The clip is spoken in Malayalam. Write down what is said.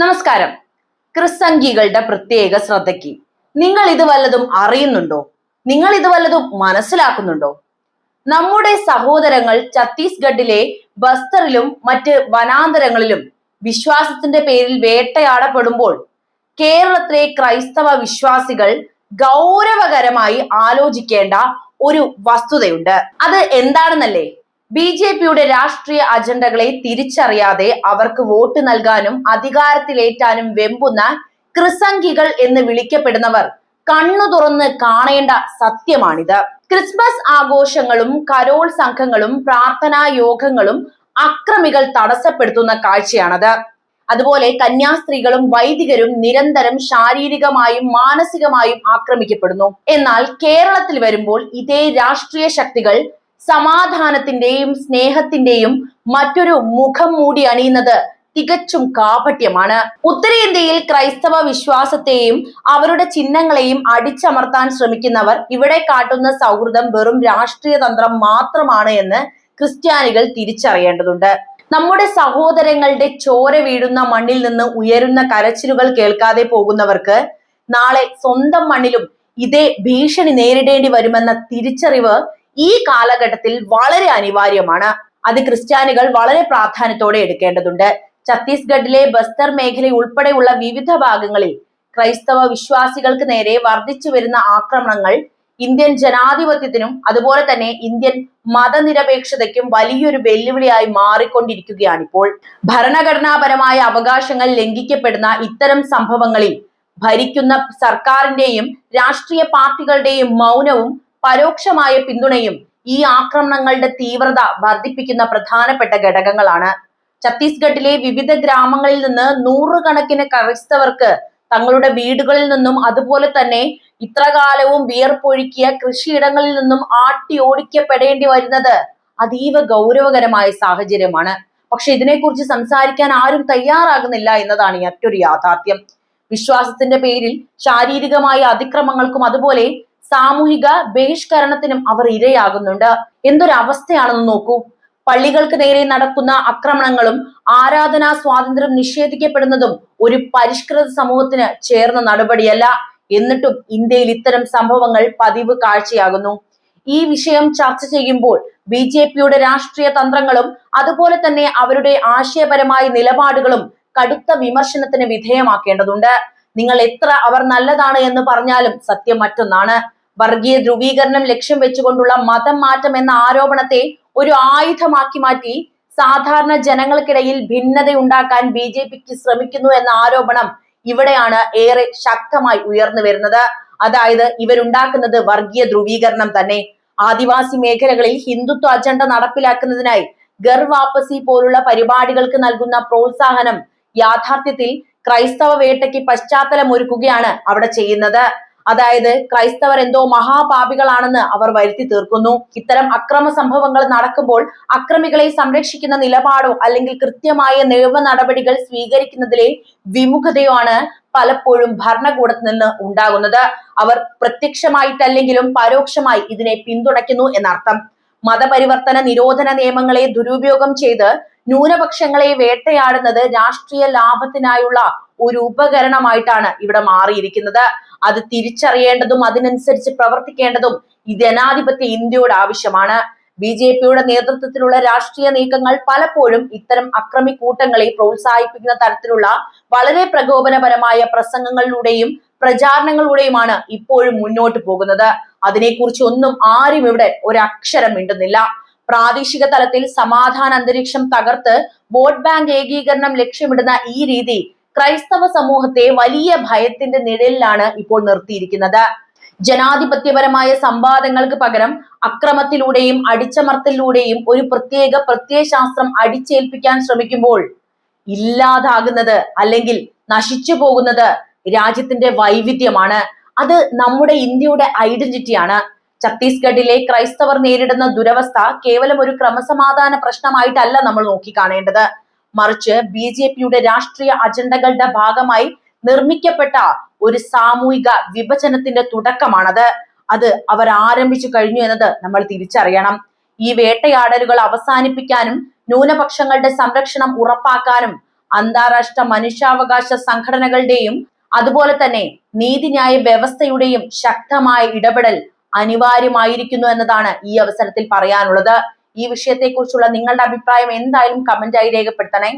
നമസ്കാരം. ക്രിസംഖികളുടെ പ്രത്യേക ശ്രദ്ധയ്ക്ക്. നിങ്ങൾ ഇത് വല്ലതും അറിയുന്നുണ്ടോ? നിങ്ങൾ ഇത് വല്ലതും മനസ്സിലാക്കുന്നുണ്ടോ? നമ്മുടെ സഹോദരങ്ങൾ ഛത്തീസ്ഗഡിലെ ബസ്തറിലും മറ്റ് വനാന്തരങ്ങളിലും വിശ്വാസത്തിന്റെ പേരിൽ വേട്ടയാടപ്പെടുമ്പോൾ കേരളത്തിലെ ക്രൈസ്തവ വിശ്വാസികൾ ഗൗരവകരമായി ആലോചിക്കേണ്ട ഒരു വസ്തുതയുണ്ട്. അത് എന്താണെന്നല്ലേ? ബി ജെ പിയുടെ രാഷ്ട്രീയ അജണ്ടകളെ തിരിച്ചറിയാതെ അവർക്ക് വോട്ട് നൽകാനും അധികാരത്തിലേറ്റാനും വെമ്പുന്ന ക്രിസംഖികൾ എന്ന് വിളിക്കപ്പെടുന്നവർ കണ്ണു തുറന്ന് കാണേണ്ട സത്യമാണിത്. ക്രിസ്മസ് ആഘോഷങ്ങളും കരോൾ സംഘങ്ങളും പ്രാർത്ഥനാ യോഗങ്ങളും അക്രമികൾ തടസ്സപ്പെടുത്തുന്ന കാഴ്ചയാണത്. അതുപോലെ കന്യാസ്ത്രീകളും വൈദികരും നിരന്തരം ശാരീരികമായും മാനസികമായും ആക്രമിക്കപ്പെടുന്നു. എന്നാൽ കേരളത്തിൽ വരുമ്പോൾ ഇതേ രാഷ്ട്രീയ ശക്തികൾ സമാധാനത്തിന്റെയും സ്നേഹത്തിന്റെയും മറ്റൊരു മുഖം മൂടി അണിയുന്നത് തികച്ചും കാപട്യമാണ്. ഉത്തരേന്ത്യയിൽ ക്രൈസ്തവ വിശ്വാസത്തെയും അവരുടെ ചിഹ്നങ്ങളെയും അടിച്ചമർത്താൻ ശ്രമിക്കുന്നവർ ഇവിടെ കാട്ടുന്ന സൗഹൃദം വെറും രാഷ്ട്രീയ തന്ത്രം മാത്രമാണ് എന്ന് ക്രിസ്ത്യാനികൾ തിരിച്ചറിയേണ്ടതുണ്ട്. നമ്മുടെ സഹോദരങ്ങളുടെ ചോര വീഴുന്ന മണ്ണിൽ നിന്ന് ഉയരുന്ന കരച്ചിലുകൾ കേൾക്കാതെ പോകുന്നവർക്ക് നാളെ സ്വന്തം മണ്ണിലും ഇതേ ഭീഷണി നേരിടേണ്ടി വരുമെന്ന തിരിച്ചറിവ് ഈ കാലഘട്ടത്തിൽ വളരെ അനിവാര്യമാണ്. അത് ക്രിസ്ത്യാനികൾ വളരെ പ്രാധാന്യത്തോടെ എടുക്കേണ്ടതുണ്ട്. ഛത്തീസ്ഗഡിലെ ബസ്തർ മേഖല ഉൾപ്പെടെയുള്ള വിവിധ ഭാഗങ്ങളിൽ ക്രൈസ്തവ വിശ്വാസികൾക്ക് നേരെ വർദ്ധിച്ചു വരുന്ന ആക്രമണങ്ങൾ ഇന്ത്യൻ ജനാധിപത്യത്തിനും അതുപോലെ തന്നെ ഇന്ത്യൻ മതനിരപേക്ഷതയ്ക്കും വലിയൊരു വെല്ലുവിളിയായി മാറിക്കൊണ്ടിരിക്കുകയാണിപ്പോൾ. ഭരണഘടനാപരമായ അവകാശങ്ങൾ ലംഘിക്കപ്പെടുന്ന ഇത്തരം സംഭവങ്ങളിൽ ഭരിക്കുന്ന സർക്കാരിന്റെയും രാഷ്ട്രീയ പാർട്ടികളുടെയും മൗനവും പരോക്ഷമായ പിന്തുണയും ഈ ആക്രമണങ്ങളുടെ തീവ്രത വർദ്ധിപ്പിക്കുന്ന പ്രധാനപ്പെട്ട ഘടകങ്ങളാണ്. ഛത്തീസ്ഗഡിലെ വിവിധ ഗ്രാമങ്ങളിൽ നിന്ന് നൂറുകണക്കിന് ക്രൈസ്തവർക്ക് തങ്ങളുടെ വീടുകളിൽ നിന്നും അതുപോലെ തന്നെ ഇത്രകാലവും വിയർപ്പൊഴുക്കിയ കൃഷിയിടങ്ങളിൽ നിന്നും ആട്ടി ഓടിക്കപ്പെടേണ്ടി വരുന്നത് അതീവ ഗൗരവകരമായ സാഹചര്യമാണ്. പക്ഷെ ഇതിനെക്കുറിച്ച് സംസാരിക്കാൻ ആരും തയ്യാറാകുന്നില്ല എന്നതാണ് മറ്റൊരു യാഥാർത്ഥ്യം. വിശ്വാസത്തിന്റെ പേരിൽ ശാരീരികമായ അതിക്രമങ്ങൾക്കും അതുപോലെ സാമൂഹിക ബഹിഷ്കരണത്തിനും അവർ ഇരയാകുന്നുണ്ട്. എന്തൊരവസ്ഥയാണെന്ന് നോക്കൂ. പള്ളികൾക്ക് നേരെ നടക്കുന്ന ആക്രമണങ്ങളും ആരാധനാ സ്വാതന്ത്ര്യം നിഷേധിക്കപ്പെടുന്നതും ഒരു പരിഷ്കൃത സമൂഹത്തിന് ചേർന്ന നടപടിയല്ല. എന്നിട്ടും ഇന്ത്യയിൽ ഇത്തരം സംഭവങ്ങൾ പതിവ് കാഴ്ചയാകുന്നു. ഈ വിഷയം ചർച്ച ചെയ്യുമ്പോൾ ബി ജെ പിയുടെ രാഷ്ട്രീയ തന്ത്രങ്ങളും അതുപോലെ തന്നെ അവരുടെ ആശയപരമായ നിലപാടുകളും കടുത്ത വിമർശനത്തിന് വിധേയമാക്കേണ്ടതുണ്ട്. നിങ്ങൾ എത്ര അവർ നല്ലതാണ് എന്ന് പറഞ്ഞാലും സത്യം മറ്റൊന്നാണ്. വർഗീയ ധ്രുവീകരണം ലക്ഷ്യം വെച്ചുകൊണ്ടുള്ള മതം മാറ്റം എന്ന ആരോപണത്തെ ഒരു ആയുധമാക്കി മാറ്റി സാധാരണ ജനങ്ങൾക്കിടയിൽ ഭിന്നത ഉണ്ടാക്കാൻ ബി ജെ പിക്ക് ശ്രമിക്കുന്നു എന്ന ആരോപണം ഇവിടെയാണ് ഏറെ ശക്തമായി ഉയർന്നു വരുന്നത്. അതായത് ഇവരുണ്ടാക്കുന്നത് വർഗീയ ധ്രുവീകരണം തന്നെ. ആദിവാസി മേഖലകളിൽ ഹിന്ദുത്വ അജണ്ട നടപ്പിലാക്കുന്നതിനായി ഗർ വാപ്പസി പോലുള്ള പരിപാടികൾക്ക് നൽകുന്ന പ്രോത്സാഹനം യാഥാർത്ഥ്യത്തിൽ ക്രൈസ്തവ വേട്ടയ്ക്ക് പശ്ചാത്തലം ഒരുക്കുകയാണ് അവിടെ ചെയ്യുന്നത്. അതായത് ക്രൈസ്തവർ എന്തോ മഹാപാപികളാണെന്ന് അവർ വരുത്തി തീർക്കുന്നു. ഇത്തരം അക്രമ സംഭവങ്ങൾ നടക്കുമ്പോൾ അക്രമികളെ സംരക്ഷിക്കുന്ന നിലപാടോ അല്ലെങ്കിൽ കൃത്യമായ നിയമ നടപടികൾ സ്വീകരിക്കുന്നതിലെ വിമുഖതയോ ആണ് പലപ്പോഴും ഭരണകൂടത്തിൽ നിന്ന് ഉണ്ടാകുന്നത്. അവർ പ്രത്യക്ഷമായിട്ടല്ലെങ്കിലും പരോക്ഷമായി ഇതിനെ പിന്തുണയ്ക്കുന്നു എന്നർത്ഥം. മതപരിവർത്തന നിരോധന നിയമങ്ങളെ ദുരുപയോഗം ചെയ്ത് ന്യൂനപക്ഷങ്ങളെ വേട്ടയാടുന്നത് രാഷ്ട്രീയ ലാഭത്തിനായുള്ള ഒരു ഉപകരണമായിട്ടാണ് ഇവിടെ മാറിയിരിക്കുന്നത്. അത് തിരിച്ചറിയേണ്ടതും അതിനനുസരിച്ച് പ്രവർത്തിക്കേണ്ടതും ജനാധിപത്യ ഇന്ത്യയുടെ ആവശ്യമാണ്. ബി ജെ പിയുടെ നേതൃത്വത്തിലുള്ള രാഷ്ട്രീയ നീക്കങ്ങൾ പലപ്പോഴും ഇത്തരം അക്രമി കൂട്ടങ്ങളെ പ്രോത്സാഹിപ്പിക്കുന്ന തരത്തിലുള്ള വളരെ പ്രകോപനപരമായ പ്രസംഗങ്ങളിലൂടെയും പ്രചാരണങ്ങളിലൂടെയുമാണ് ഇപ്പോഴും മുന്നോട്ട് പോകുന്നത്. അതിനെക്കുറിച്ച് ഒന്നും ആരും ഇവിടെ ഒരക്ഷരം മിണ്ടുന്നില്ല. പ്രാദേശിക തലത്തിൽ സമാധാന അന്തരീക്ഷം തകർത്ത് വോട്ട് ബാങ്ക് ഏകീകരണം ലക്ഷ്യമിടുന്ന ഈ രീതി ക്രൈസ്തവ സമൂഹത്തെ വലിയ ഭയത്തിന്റെ നിഴലിലാണ് ഇപ്പോൾ നിർത്തിയിരിക്കുന്നത്. ജനാധിപത്യപരമായ സംവാദങ്ങൾക്ക് പകരം അക്രമത്തിലൂടെയും അടിച്ചമർത്തലിലൂടെയും ഒരു പ്രത്യേക പ്രത്യയശാസ്ത്രം അടിച്ചേൽപ്പിക്കാൻ ശ്രമിക്കുമ്പോൾ ഇല്ലാതാകുന്നത് അല്ലെങ്കിൽ നശിച്ചു പോകുന്നത് രാജ്യത്തിന്റെ വൈവിധ്യമാണ്. അത് നമ്മുടെ ഇന്ത്യയുടെ ഐഡന്റിറ്റിയാണ്. ഛത്തീസ്ഗഡിലെ ക്രൈസ്തവർ നേരിടുന്ന ദുരവസ്ഥ കേവലം ഒരു ക്രമസമാധാന പ്രശ്നമായിട്ടല്ല നമ്മൾ നോക്കിക്കാണേണ്ടത്. മറിച്ച് ബി ജെ പിയുടെ രാഷ്ട്രീയ അജണ്ടകളുടെ ഭാഗമായി നിർമ്മിക്കപ്പെട്ട ഒരു സാമൂഹിക വിഭജനത്തിന്റെ തുടക്കമാണത്. അത് അവർ ആരംഭിച്ചു കഴിഞ്ഞു എന്നത് നമ്മൾ തിരിച്ചറിയണം. ഈ വേട്ടയാടലുകൾ അവസാനിപ്പിക്കാനും ന്യൂനപക്ഷങ്ങളുടെ സംരക്ഷണം ഉറപ്പാക്കാനും അന്താരാഷ്ട്ര മനുഷ്യാവകാശ സംഘടനകളുടെയും അതുപോലെ തന്നെ നീതിന്യായ വ്യവസ്ഥയുടെയും ശക്തമായ ഇടപെടൽ അനിവാര്യമായിരിക്കുന്നു എന്നതാണ് ഈ അവസരത്തിൽ പറയാനുള്ളത്. ഈ വിഷയത്തെക്കുറിച്ചുള്ള നിങ്ങളുടെ അഭിപ്രായം എന്തായാലും കമന്റായി രേഖപ്പെടുത്തണേ.